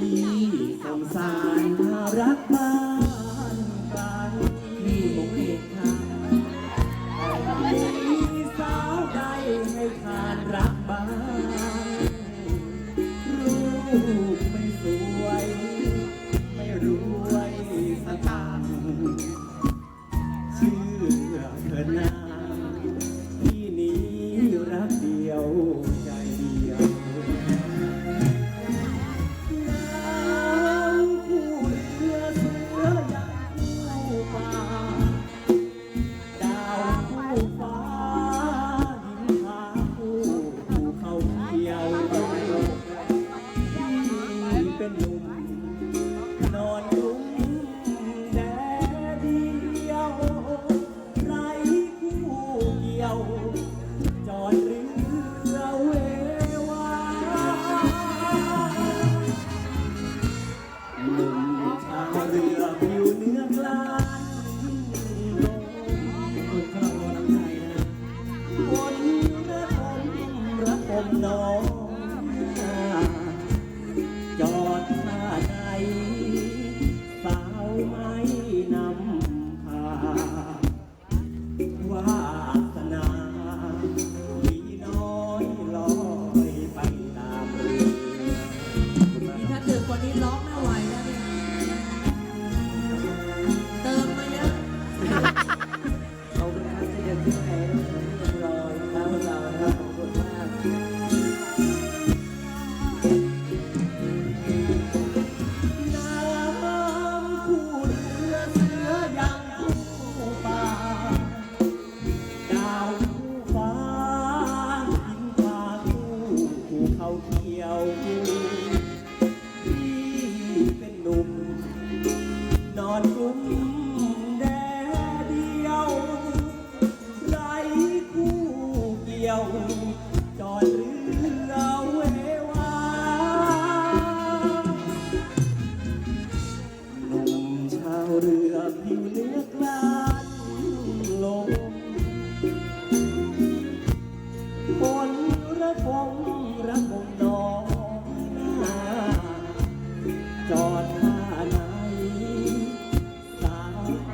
ที่สงสารน่ารักบ้านี่มเอกทางมีสาวใดให้ทารักบ้ารูปไม่สวย ไม่รวยสตางชื่อเธะ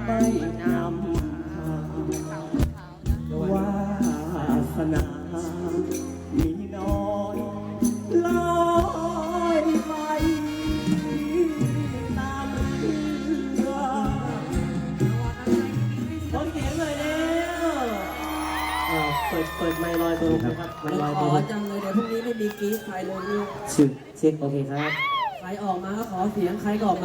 ไปนำมาวาสนามีน้อยลอยไปตามเรือต้นเขียงเลยแล้วเอ่อเปิดเปิดไมค์ลอยตัวลงนะครับไมค์ลอยขตัวอจังเลยเดี๋ยวพรุ่งนี้ไม่มีกรี๊ดใครเลยลูกชื่อเช็คโอเคครับ ใครออกมาก็ขอเสียงใครก็ออกมา